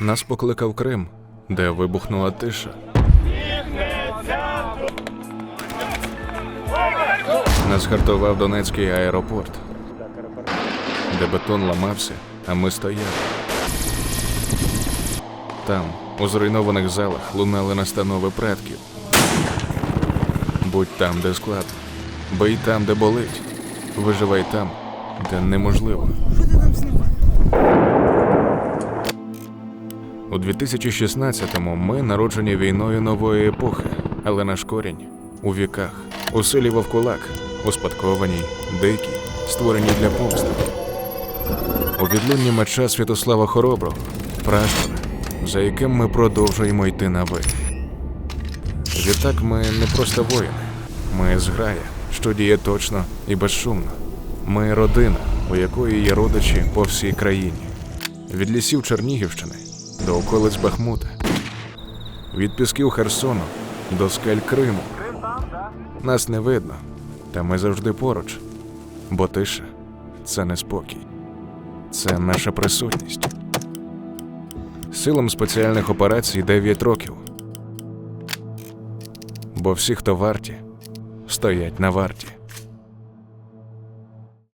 Нас покликав Крим, де вибухнула тиша. Нас гартував Донецький аеропорт, де бетон ламався, а ми стояли. Там, у зруйнованих залах, лунали настанови предків. Будь там, де складно, бий там, де болить, виживай там, де неможливо. У 2016-му ми народжені війною нової епохи, але наш корінь у віках, у силі вовкулак, успадкованій, дикій, створеній для помсти. У відлунні меча Святослава Хороброго, пращура, за яким ми продовжуємо йти на ви. Відтак ми не просто воїни, ми зграя, що діє точно і безшумно. Ми родина, у якої є родичі по всій країні. Від лісів Чернігівщини до околиць Бахмута, від пісків Херсону до скель Криму. Нас не видно, та ми завжди поруч, бо тиша це не спокій, це наша присутність. Силам спеціальних операцій 9 років. Бо всі, хто варті, стоять на варті.